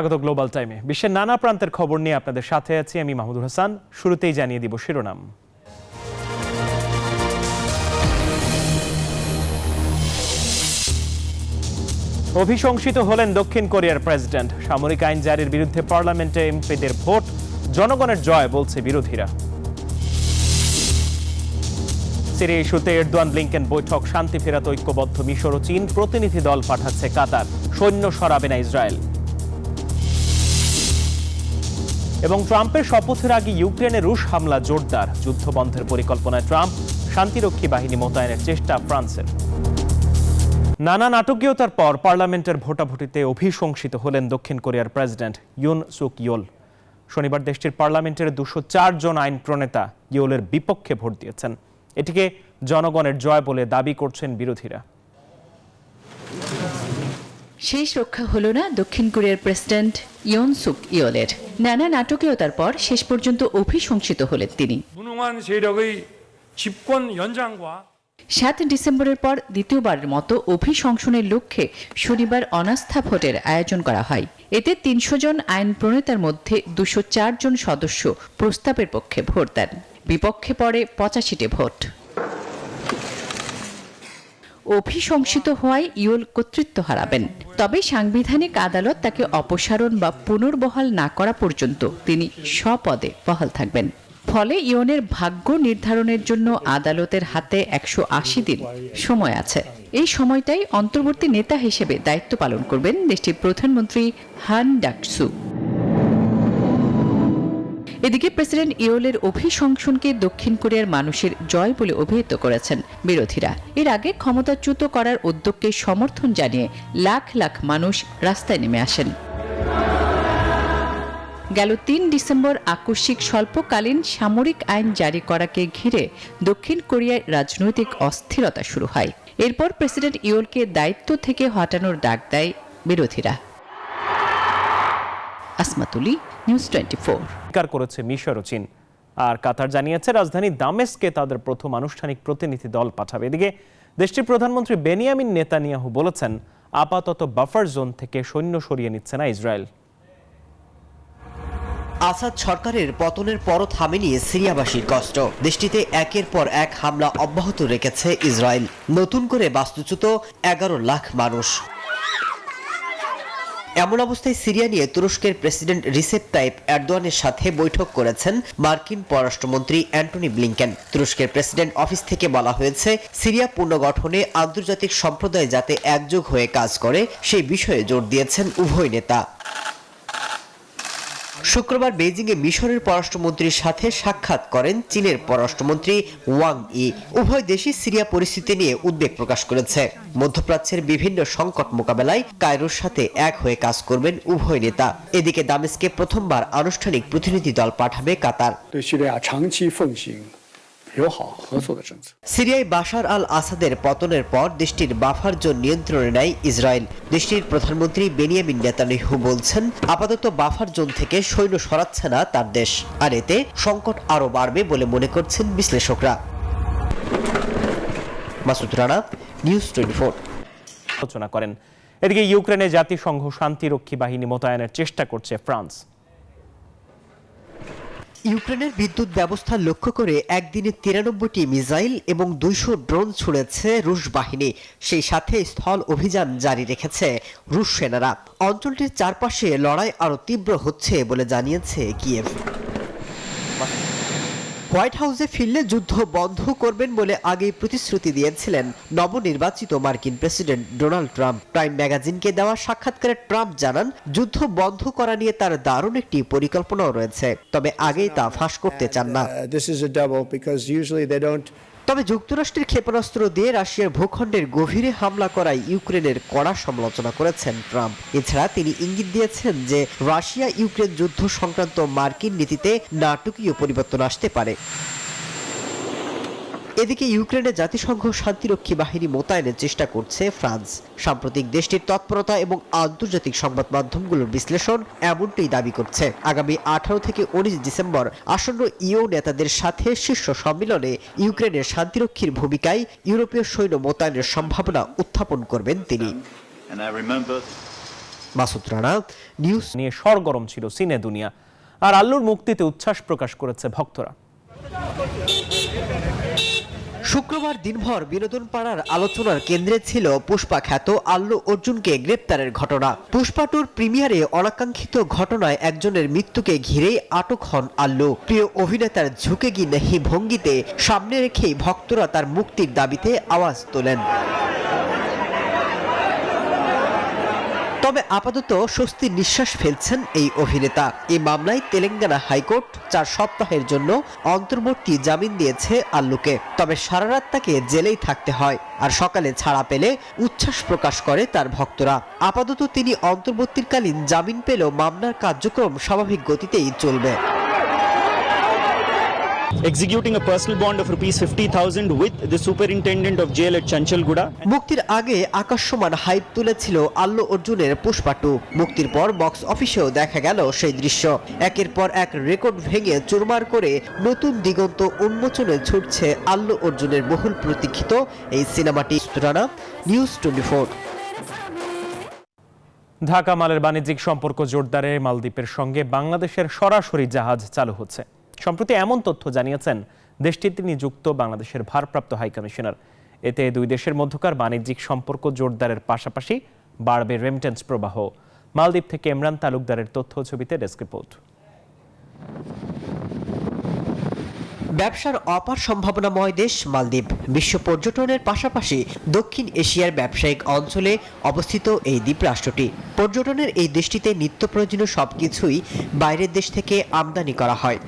স্বাগত গ্লোবাল টাইমে বিশ্বের নানা প্রান্তের খবর নিয়ে আপনাদের সাথে আছি আমি মাহমুদুল হাসান। শুরুতেই জানিয়ে দিব শিরোনাম। অভিশংসিত হলেন দক্ষিণ কোরিয়ার প্রেসিডেন্ট। সামরিক আইন জারির বিরুদ্ধে পার্লামেন্টে এমপিদের ভোট, জনগণের জয় বলছে বিরোধীরা। সিরিয়া ইস্যুতে এরদোয়ান ব্লিংকেন বৈঠক, শান্তি ফেরাতে ঐক্যবদ্ধ মিশর ও চীন প্রতিনিধি দল পাঠাচ্ছে কাতার। সৈন্য সরাবে না ইসরায়েল। এবং ট্রাম্পের শপথের আগে ইউক্রেনে রুশ হামলা জোরদার। যুদ্ধবন্ধের পরিকল্পনায় ট্রাম্প শান্তিরক্ষী বাহিনী মোতায়েনের চেষ্টা ফ্রান্সের। নানা নাটকীয়তার পর পার্লামেন্টের ভোটাভুটিতে অভিশংসিত হলেন দক্ষিণ কোরিয়ার প্রেসিডেন্ট ইউন সুক ইয়োল। শনিবার দেশটির পার্লামেন্টের দুশো জন আইন প্রণেতা ইয়োলের বিপক্ষে ভোট দিয়েছেন। এটিকে জনগণের জয় বলে দাবি করছেন বিরোধীরা। শেষ রক্ষা হলো না দক্ষিণ কোরিয়ার প্রেসিডেন্ট ইয়ন সুক ইয়লের। নানা নাটকীয়তার পর শেষ পর্যন্ত অভিশংসিত হলেন তিনি। সাত ডিসেম্বরের পর দ্বিতীয়বারের মতো অভিশংসনের লক্ষ্যে শনিবার অনাস্থা ভোটের আয়োজন করা হয়। এতে তিনশো জন আইন প্রণেতার মধ্যে দুশো জন সদস্য প্রস্তাবের পক্ষে ভোট দেন। বিপক্ষে পড়ে পঁচাশিটি ভোট। অভিশংসিত হওয়ায় ইউল কর্তৃত্ব হারাবেন। তবে সাংবিধানিক আদালত তাকে অপসারণ বা পুনর্বহাল না করা পর্যন্ত তিনি স্বপদে বহাল থাকবেন। ফলে ইয়নের ভাগ্য নির্ধারণের জন্য আদালতের হাতে একশো আশি দিন সময় আছে। এই সময়টাই অন্তর্বর্তী নেতা হিসেবে দায়িত্ব পালন করবেন দেশটির প্রধানমন্ত্রী হান ডাকসু। এদিকে প্রেসিডেন্ট ইয়োলের অভিশংসনকে দক্ষিণ কোরিয়ার মানুষের জয় বলে অভিহিত করেছেন বিরোধীরা। এর আগে ক্ষমতাচ্যুত করার উদ্যোগকে সমর্থন জানিয়ে লাখ লাখ মানুষ রাস্তায় নেমে আসেন। গেল তিন ডিসেম্বর আকস্মিক স্বল্পকালীন সামরিক আইন জারি করাকে ঘিরে দক্ষিণ কোরিয়ায় রাজনৈতিক অস্থিরতা শুরু হয়। এরপর প্রেসিডেন্ট ইয়োলকে দায়িত্ব থেকে হটানোর ডাক দেয় বিরোধীরা। আসমাতুলি, নিউজ টোয়েন্টি স্বীকার করেছে মিশর ও চীন। আর কাতার জানিয়েছে, রাজধানী দামেস্কে তাদের প্রথম আনুষ্ঠানিক প্রতিনিধি দল পাঠাবে। এদিকে দেশটির প্রধানমন্ত্রী বেনিয়ামিন নেতানিয়াহু বলেছেন, আপাতত বাফার জোন থেকে সৈন্য সরিয়ে নিচ্ছে না ইসরায়েল। আসাদ সরকারের পতনের পরও থামেনি সিরিয়াবাসীর কষ্ট। দেশটিতে একের পর এক হামলা অব্যাহত রেখেছে ইসরায়েল। নতুন করে বাস্তুচ্যুত এগারো লাখ মানুষ। এমন অবস্থায় সিরিয়া নিয়ে তুরস্কের প্রেসিডেন্ট রিসেপ তাইপ এরদোয়ানের সাথে বৈঠক করেছেন মার্কিন পররাষ্ট্রমন্ত্রী অ্যান্টনি ব্লিংকেন। তুরস্কের প্রেসিডেন্ট অফিস থেকে বলা হয়েছে, সিরিয়া পুনর্গঠনে আন্তর্জাতিক সম্প্রদায় যাতে একযোগ হয়ে কাজ করে, সেই বিষয়ে জোর দিয়েছেন উভয় নেতা। শুক্রবার বেজিংয়ে মিশরের পররাষ্ট্রমন্ত্রীর সাথে সাক্ষাৎ করেন চীনের পররাষ্ট্রমন্ত্রী ওয়াং ই। উভয় দেশই সিরিয়া পরিস্থিতি নিয়ে উদ্বেগ প্রকাশ করেছে। মধ্যপ্রাচ্যের বিভিন্ন সংকট মোকাবেলায় কায়রোর সাথে এক হয়ে কাজ করবেন উভয় নেতা। এদিকে দামেস্কে প্রথমবার আনুষ্ঠানিক প্রতিনিধি দল পাঠাবে কাতার। 友好合作的政策。 সিরিয়ায় বাশার আল আসাদের পতনের পর দেশটির বাফার জোন নিয়ন্ত্রণে নেয় ইসরায়েল দেশটির প্রধানমন্ত্রী বেনিয়ামিন নেতানিয়াহু বলছেন আপাতত বাফার জোন থেকে সৈন্য সরাচ্ছে না তার দেশ আর এতে সংকট আরও বাড়বে বলে মনে করছেন বিশ্লেষকরা মাসুদ রানা নিউজ টোয়েন্টি আলোচনা করেন এদিকে ইউক্রেনে জাতিসংঘ শান্তিরক্ষী বাহিনী মোতায়েনের চেষ্টা করছে ফ্রান্স ইউক্রেনের বিদ্যুৎ ব্যবস্থা লক্ষ্য করে একদিনে তিরানব্বইটি মিসাইল এবং দুইশো ড্রোন ছুড়েছে রুশ বাহিনী। সেই সাথে স্থল অভিযান জারি রেখেছে রুশ সেনারা। অঞ্চলটির চারপাশে লড়াই আরও তীব্র হচ্ছে বলে জানিয়েছে কিয়েভ। হোয়াইট হাউসে ফিরলে যুদ্ধ বন্ধ করবেন বলে আগেই প্রতিশ্রুতি দিয়েছিলেন নবনির্বাচিত মার্কিন প্রেসিডেন্ট ডোনাল্ড ট্রাম্প। প্রাইম ম্যাগাজিনকে দেওয়া সাক্ষাৎকারে ট্রাম্প জানান, যুদ্ধ বন্ধ করা নিয়ে তার দারুণ একটি পরিকল্পনাও রয়েছে। তবে আগেই তা ফাঁস করতে চান না। তবে যুক্তরাষ্ট্রের ক্ষেপণাস্ত্র দিয়ে রাশিয়ার ভূখণ্ডের গভীরে হামলা করায় ইউক্রেনের কড়া সমালোচনা করেছেন ট্রাম্প। এছাড়া তিনি ইঙ্গিত দিয়েছেন যে রাশিয়া ইউক্রেন যুদ্ধ সংক্রান্ত মার্কিন নীতিতে নাটকীয় পরিবর্তন আসতে পারে। এদিকে ইউক্রেনে জাতিসংঘ শান্তিরক্ষী বাহিনী মোতায়েনের চেষ্টা করছে ফ্রান্স। সাম্প্রতিক দেশটির তৎপরতা এবং আন্তর্জাতিক সংবাদ মাধ্যমগুলোর বিশ্লেষণ এমনটাই দাবি করছে। আগামী আঠারো থেকে উনিশ ডিসেম্বর আসন্ন ইউ নেতাদের সাথে শীর্ষ সম্মেলনে ইউক্রেনের শান্তিরক্ষীর ভূমিকায় ইউরোপীয় সৈন্য মোতায়েনের সম্ভাবনা উত্থাপন করবেন তিনি। মাসুদ রানা নিউজ নিয়ে সরগরম ছিল সিনে দুনিয়া। আর আল্লুর মুক্তিতে উচ্ছ্বাস প্রকাশ করেছে ভক্তরা। শুক্রবার দিনভর বিনোদন পাড়ার আলোচনার কেন্দ্রে ছিল পুষ্পা খ্যাত আল্লু অর্জুনকে গ্রেপ্তারের ঘটনা। পুষ্পা টুর প্রিমিয়ারে অনাকাঙ্ক্ষিত ঘটনায় একজনের মৃত্যুকে ঘিরেই আটক হন আল্লু। প্রিয় অভিনেতার ঝুঁকে গিয়ে ভঙ্গিতে সামনে রেখেই ভক্তরা তার মুক্তির দাবিতে আওয়াজ তোলেন। তবে আপাতত স্বস্তির নিঃশ্বাস ফেলছেন এই অভিনেতা। এই মামলায় তেলেঙ্গানা হাইকোর্ট চার সপ্তাহের জন্য অন্তর্বর্তী জামিন দিয়েছে আল্লুকে। তবে সারা রাত তাকে জেলেই থাকতে হয় আর সকালে ছাড়া পেলে উচ্ছ্বাস প্রকাশ করে তার ভক্তরা। আপাতত তিনি অন্তর্বর্তীকালীন জামিন পেলেও মামলার কার্যক্রম স্বাভাবিক গতিতেই চলবে। Executing a personal bond of rupees 50,000 with the superintendent of jail at Chanchalguda. মুক্তির আগে আকাশসমান হাইপ তুলেছিল আল্লু অর্জুনের পুষ্পাটু। মুক্তির পর বক্স অফিসেও দেখা গেল সেই দৃশ্য। একের পর এক রেকর্ড ভেঙে চুরমার করে নতুন দিগন্ত উন্মোচনে ছুটছে আল্লু অর্জুনের বহুল প্রতীক্ষিত এই সিনেমাটি। রানা নিউজ টোয়েন্টি ঢাকা মালের বাণিজ্যিক সম্পর্ক জোরদারে মালদ্বীপের সঙ্গে বাংলাদেশের সরাসরি জাহাজ চালু হচ্ছে। সম্প্রতি এমন তথ্য জানিয়েছেন দেশটিতে নিযুক্ত বাংলাদেশের ভারপ্রাপ্ত হাইকমিশনার এতে দুই দেশের মধ্যকার বাণিজ্যিক সম্পর্ক জোরদারের পাশাপাশি বাড়বে রেমিটেন্স প্রবাহ। মালদ্বীপ থেকে ইমরান তালুকদারের তথ্য ছবিতে ডেস্ক রিপোর্ট। ব্যবসার অপার সম্ভাবনাময় দেশ মালদ্বীপ। বিশ্ব পর্যটনের পাশাপাশি দক্ষিণ এশিয়ার ব্যবসায়িক অঞ্চলে অবস্থিত এই দ্বীপ রাষ্ট্রটি। পর্যটনের এই দেশটিতে নিত্য প্রয়োজনীয় সবকিছুই বাইরের দেশ থেকে আমদানি করা হয়।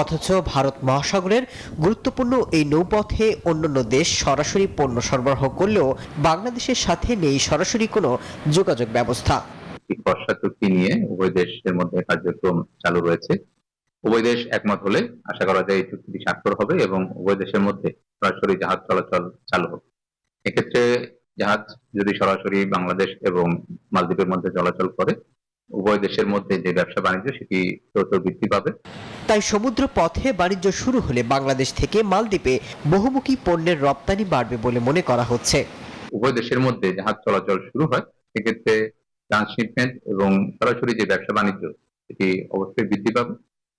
অথচ ভারত মহাসাগরের গুরুত্বপূর্ণ এই নৌপথে অন্যান্য দেশ সরাসরি পণ্য সরবরাহ করলেও বাংলাদেশের সাথে নেই সরাসরি কোনো যোগাযোগ ব্যবস্থা। খসড়া চুক্তি নিয়ে উভয় দেশের মধ্যে কার্যক্রম চালু রয়েছে। উভয় দেশ একমত হলে আশা করা যায় এই চুক্তিটি স্বাক্ষর হবে এবং উভয় দেশের মধ্যে সরাসরি জাহাজ চলাচল চালু হবে। এক্ষেত্রে জাহাজ যদি সরাসরি বাংলাদেশ এবং মালদ্বীপের মধ্যে চলাচল করে উভয় দেশের মধ্যে যে ব্যবসা বাণিজ্য সেটি দ্রুত বৃদ্ধি পাবে। তাই সমুদ্র পথে বাণিজ্য শুরু হলে বাংলাদেশ থেকে মালদ্বীপে বহুমুখী পণ্যের রপ্তানি বাড়বে বলে মনে করা হচ্ছে। উভয় দেশের মধ্যে জাহাজ চলাচল শুরু হয় সেক্ষেত্রে ট্রান্সশিপমেন্ট এবং সরাসরি যে ব্যবসা বাণিজ্য সেটি অবশ্যই বৃদ্ধি পাবে।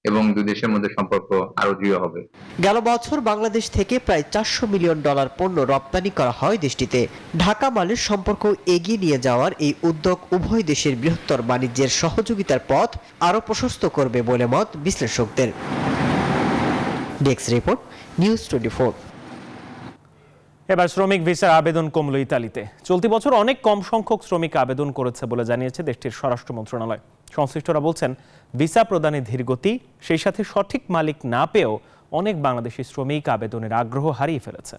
এবং দুই দেশের মধ্যে সম্পর্ক আরও দৃঢ় হবে। গেল বছর বাংলাদেশ থেকে প্রায় চারশো মিলিয়ন ডলার পণ্য রপ্তানি করা হয় দেশটিতে। ঢাকা মালের সম্পর্ক এগিয়ে নিয়ে যাওয়ার এই উদ্যোগ উভয় দেশের বৃহত্তর বাণিজ্যের সহযোগিতার পথ আরও প্রশস্ত করবে বলে মত বিশ্লেষকদের। ডেস্ক রিপোর্ট নিউজ টোয়েন্টি এবার শ্রমিক ভিসার আবেদন কমল ইতালিতে। চলতি বছর অনেক কম সংখ্যক শ্রমিক আবেদন করেছে বলে জানিয়েছে দেশটির স্বরাষ্ট্র মন্ত্রণালয়। সংশ্লিষ্টরা বলছেন, ভিসা প্রদানে ধীরগতি সেই সাথে সঠিক মালিক না পেয়েও অনেক বাংলাদেশি শ্রমিক আবেদনের আগ্রহ হারিয়ে ফেলেছে।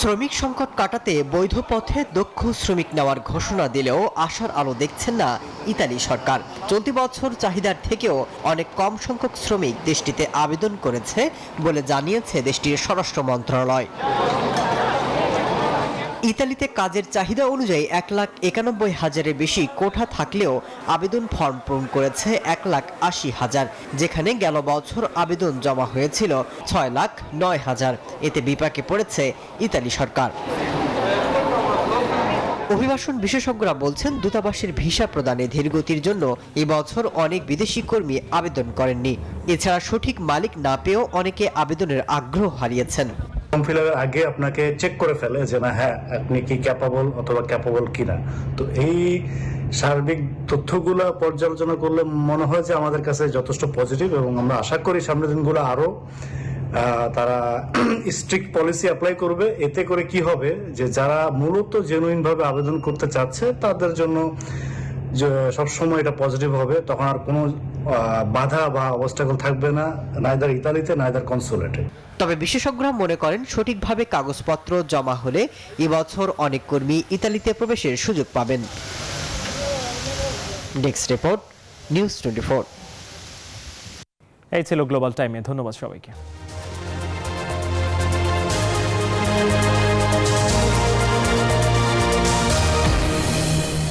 শ্রমিক সংকট কাটাতে বৈধ পথে দক্ষ শ্রমিক নেওয়ার ঘোষণা দিলেও আশার আলো দেখছেন না ইতালি সরকার। চলতি বছর চাহিদার থেকেও অনেক কম সংখ্যক শ্রমিক দেশটিতে আবেদন করেছে বলে জানিয়েছে দেশটির স্বরাষ্ট্র মন্ত্রণালয়। ইতালিতে কাজের চাহিদা অনুযায়ী এক লাখ একানব্বই হাজারের বেশি কোঠা থাকলেও আবেদন ফর্ম পূরণ করেছে এক লাখ আশি হাজার, যেখানে গেল বছর আবেদন জমা হয়েছিল ছয় লাখ নয় হাজার। এতে বিপাকে পড়েছে ইতালি সরকার। অভিবাসন বিশেষজ্ঞরা বলছেন, দূতাবাসের ভিসা প্রদানে ধীরগতির জন্য এবছর অনেক বিদেশি কর্মী আবেদন করেননি। এছাড়া সঠিক মালিক না পেয়েও অনেকে আবেদনের আগ্রহ হারিয়েছেন। ফর্ম ফিল আগে আপনাকে চেক করে ফেলে যে না হ্যাঁ আপনি কি ক্যাপাবল অথবা ক্যাপাবল কিনা। তো এই সার্বিক তথ্যগুলো পর্যালোচনা করলে মনে হয় যে আমাদের কাছে যথেষ্ট পজিটিভ এবং আমরা আশা করি সামনের দিনগুলো আরও আহ, তারা স্ট্রিক্ট পলিসি অ্যাপ্লাই করবে। এতে করে কি হবে? যে যারা মূলত জেনুইন ভাবে আবেদন করতে চাচ্ছে তাদের জন্য সবসময় এটা পজিটিভ হবে তখন আর কোনো বাধা বা অবস্টাকল থাকবে না নাইদার ইতালিতে নাইদার কনসুলেটে তবে বিশেষজ্ঞরা মনে করেন সঠিকভাবে কাগজপত্র জমা হলে এবছর অনেক কর্মী ইতালিতে প্রবেশের সুযোগ পাবেন। Desk report news twenty four এই ছিল গ্লোবাল টাইমে ধন্যবাদ সবাইকে।